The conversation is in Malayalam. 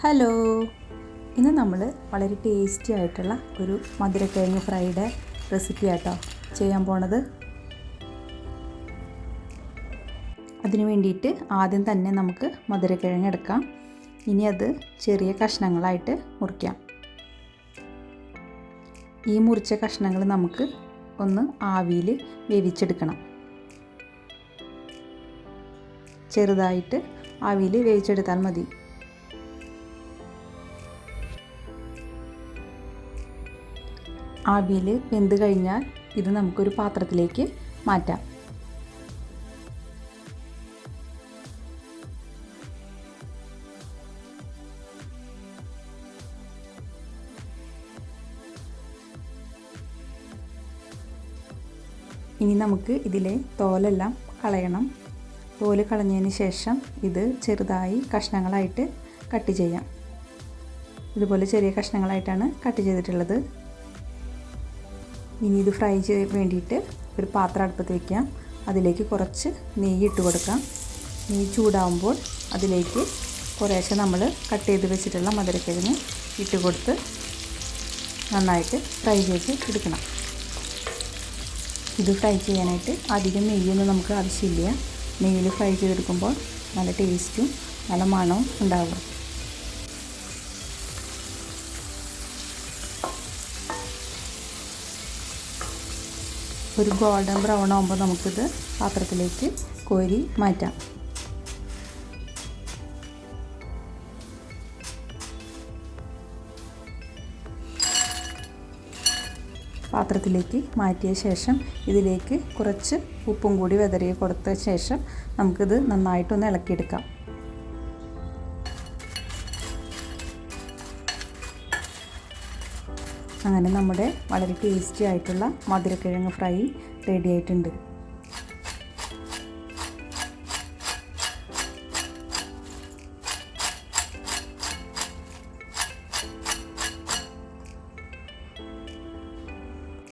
ഹലോ. ഇന്ന് നമ്മൾ വളരെ ടേസ്റ്റി ആയിട്ടുള്ള ഒരു മധുരക്കിഴങ്ങ് ഫ്രൈഡ് റെസിപ്പി ആട്ടോ ചെയ്യാൻ പോണത്. അതിനു വേണ്ടിയിട്ട് ആദ്യം തന്നെ നമുക്ക് മധുരക്കിഴങ്ങ് എടുക്കാം. ഇനി അത് ചെറിയ കഷ്ണങ്ങളായിട്ട് മുറിക്കാം. ഈ മുറിച്ച കഷ്ണങ്ങൾ നമുക്ക് ഒന്ന് ആവിയിൽ വേവിച്ചെടുക്കണം. ചെറുതായിട്ട് ആവിയിൽ വേവിച്ചെടുത്താൽ മതി. ആവിയിൽ വെന്ത് കഴിഞ്ഞാൽ ഇത് നമുക്കൊരു പാത്രത്തിലേക്ക് മാറ്റാം. ഇനി നമുക്ക് ഇതിലെ തോലെല്ലാം കളയണം. തോൽ കളഞ്ഞതിന് ശേഷം ഇത് ചെറുതായി കഷ്ണങ്ങളായിട്ട് കട്ട് ചെയ്യാം. ഇതുപോലെ ചെറിയ കഷ്ണങ്ങളായിട്ടാണ് കട്ട് ചെയ്തിട്ടുള്ളത്. ഇനി ഇത് ഫ്രൈ ചെയ്യാൻ വേണ്ടിയിട്ട് ഒരു പാത്രം അടുപ്പത്ത് വയ്ക്കാം അതിലേക്ക് കുറച്ച് നെയ്യ് ഇട്ട് കൊടുക്കാം. നെയ്യ് ചൂടാവുമ്പോൾ അതിലേക്ക് കുറേശ്ശെ നമ്മൾ കട്ട് ചെയ്ത് വെച്ചിട്ടുള്ള മധുരക്കിഴങ്ങ് ഇട്ട് കൊടുത്ത് നന്നായിട്ട് ഫ്രൈ ചെയ്ത് എടുക്കണം. ഇത് ഫ്രൈ ചെയ്യാനായിട്ട് അധികം നെയ്യൊന്നും നമുക്ക് ആവശ്യമില്ല. നെയ്യിൽ ഫ്രൈ ചെയ്തെടുക്കുമ്പോൾ നല്ല ടേസ്റ്റും നല്ല മണവും ഉണ്ടാകും ഒരു ഗോൾഡൻ ബ്രൗൺ ആകുമ്പോൾ നമുക്കിത് പാത്രത്തിലേക്ക് കോരി മാറ്റാം. പാത്രത്തിലേക്ക് മാറ്റിയ ശേഷം ഇതിലേക്ക് കുറച്ച് ഉപ്പും കൂടി വിതറി കൊടുത്ത ശേഷം നമുക്കിത് നന്നായിട്ടൊന്ന് ഇളക്കിയെടുക്കാം. അങ്ങനെ നമ്മുടെ വളരെ ടേസ്റ്റി ആയിട്ടുള്ള മധുരക്കിഴങ്ങ് ഫ്രൈ റെഡി ആയിട്ടുണ്ട്.